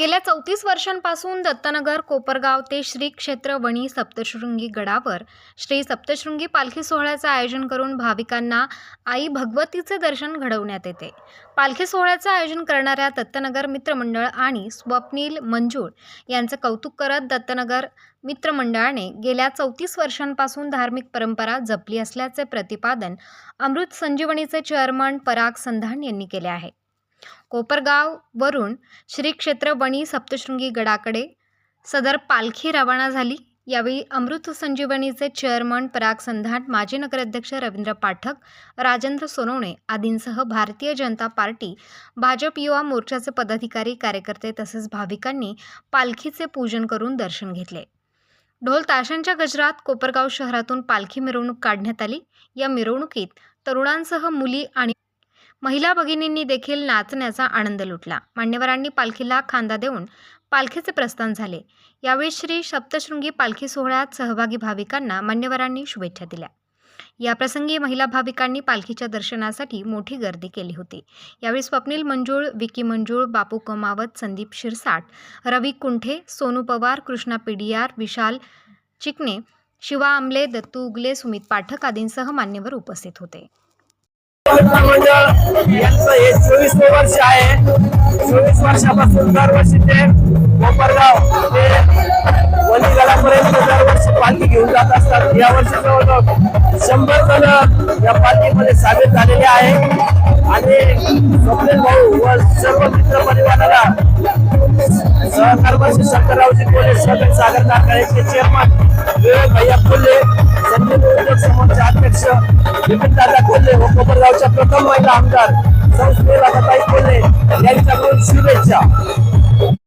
गेल्या चौतीस वर्षांपासून दत्तनगर कोपरगाव ते श्री क्षेत्र वणी सप्तशृंगी गडावर श्री सप्तशृंगी पालखी सोहळ्याचं आयोजन करून भाविकांना आई भगवतीचे दर्शन घडवण्यात येते. पालखी सोहळ्याचं आयोजन करणाऱ्या दत्तनगर मित्रमंडळ आणि स्वप्नील मंजूळ यांचं कौतुक करत दत्तनगर मित्रमंडळाने गेल्या चौतीस वर्षांपासून धार्मिक परंपरा जपली असल्याचे प्रतिपादन अमृत संजीवनीचे चेअरमन पराग संधान यांनी केले आहे. कोपरगाव वरून श्री क्षेत्र वणी सप्तशृंगी गडाकडे सदर पालखी रवाना झाली. यावेळी अमृत संजीवनीचे चेअरमन पराग संधाट माजी नगराध्यक्ष रवींद्र पाठक राजेंद्र सोनवणे आदींसह भारतीय जनता पार्टी भाजप युवा मोर्चाचे पदाधिकारी कार्यकर्ते तसेच भाविकांनी पालखीचे पूजन करून दर्शन घेतले. ढोल ताशांच्या गजरात कोपरगाव शहरातून पालखी मिरवणूक काढण्यात आली. या मिरवणुकीत तरुणांसह मुली आणि महिला भगिनींनी देखील नाचण्याचा आनंद लुटला. मान्यवरांनी पालखीला खांदा देऊन पालखीचे प्रस्थान झाले. यावेळी श्री सप्तशृंगी पालखी सोहळ्यात सहभागी भाविकांना मान्यवरांनी शुभेच्छा दिल्या. याप्रसंगी महिला भाविकांनी पालखीच्या दर्शनासाठी मोठी गर्दी केली होती. यावेळी स्वप्नील मंजूळ विकी मंजूळ बापू कमावत संदीप शिरसाट रवी कुंठे सोनू पवार कृष्णा पिडियार विशाल चिकणे शिवा आमले दत्तू उगले सुमित पाठक आदींसह मान्यवर उपस्थित होते. मंडळ यांचं हे चोवीस वर्ष आहे. चोवीस वर्षापासून दरवर्षी ते कोपरगाव ते वणीगडापर्यंत दरवर्षी पालखी घेऊन जात असतात. या वर्षी जवळजवळ शंभर जण या पालखीमध्ये सामील झालेले आहे. आणि स्वप्नील भाऊ व सर्व मित्र परिवाराला सहकर्मशी शंकररावजी कोले सहकारी सागर कारखान्याचे चेअरमन विवेक भैया कोल्हे. संजय उद्योग समूहाचे अध्यक्ष. विपिन दादा कोल्हे व कोपरगावच्या प्रथम महिला आमदार. संस्थेला ताई कोल्हे. यांच्याकडून शुभेच्छा.